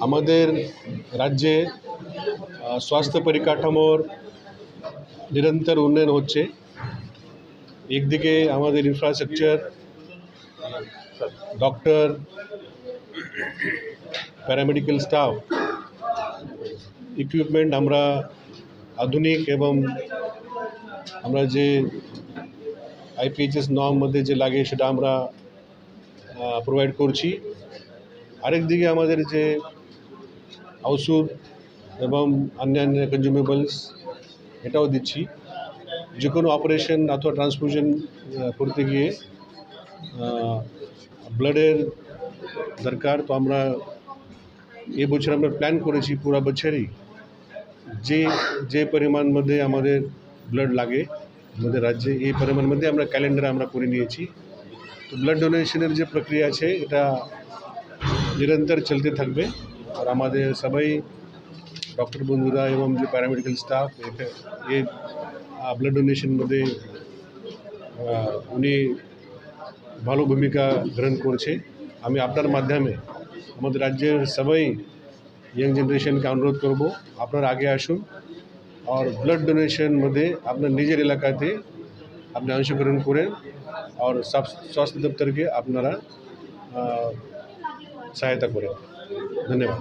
আমাদের রাজ্যে স্বাস্থ্য পরিকাঠামোর নিরন্তর উন্নয়ন হচ্ছে। একদিকে আমাদের infrastructure doctor paramedical staff equipment আমরা আধুনিক এবং আমরা যে আইপিএইচএস নর্ম মধ্যে যে লাগে সেটা আমরা প্রোভাইড করছি। আরেক দিকে আমাদের যে ওষুধ এবং অন্যান্য কনজিউমেবলস এটাও দিচ্ছি। যে কোনো অপারেশন অথবা ট্রান্সফিউশন করতে গিয়ে ব্লাডের দরকার, তো আমরা এ বছর আমরা প্ল্যান করেছি পুরো বছরই যে যে পরিমাণ মধ্যে আমাদের ব্লাড লাগে আমাদের রাজ্যে, এই পরিমাণ মধ্যে আমরা ক্যালেন্ডার আমরা করে নিয়েছি। তো ব্লাড ডোনেশনের যে প্রক্রিয়া আছে, এটা নিরন্তর চলতে থাকবে। আর আমাদের সবাই ডক্টর বন্ধুরা এবং যে প্যারামেডিক্যাল স্টাফ এ ব্লাড ডোনেশন মধ্যে উনি ভালো ভূমিকা গ্রহণ করছে। আমি আপনার মাধ্যমে, আমাদের রাজ্যের সবাই ইয়ং জেনারেশনকে অনুরোধ করব, আপনার আগে আসুন। আর ব্লাড ডোনেশন মধ্যে আপনার নিজের এলাকাতে আপনি অংশগ্রহণ করেন আর স্বাস্থ্য স্বাস্থ্য দপ্তরকে আপনারা আহ, সহায়তা করেন ধন্যবাদ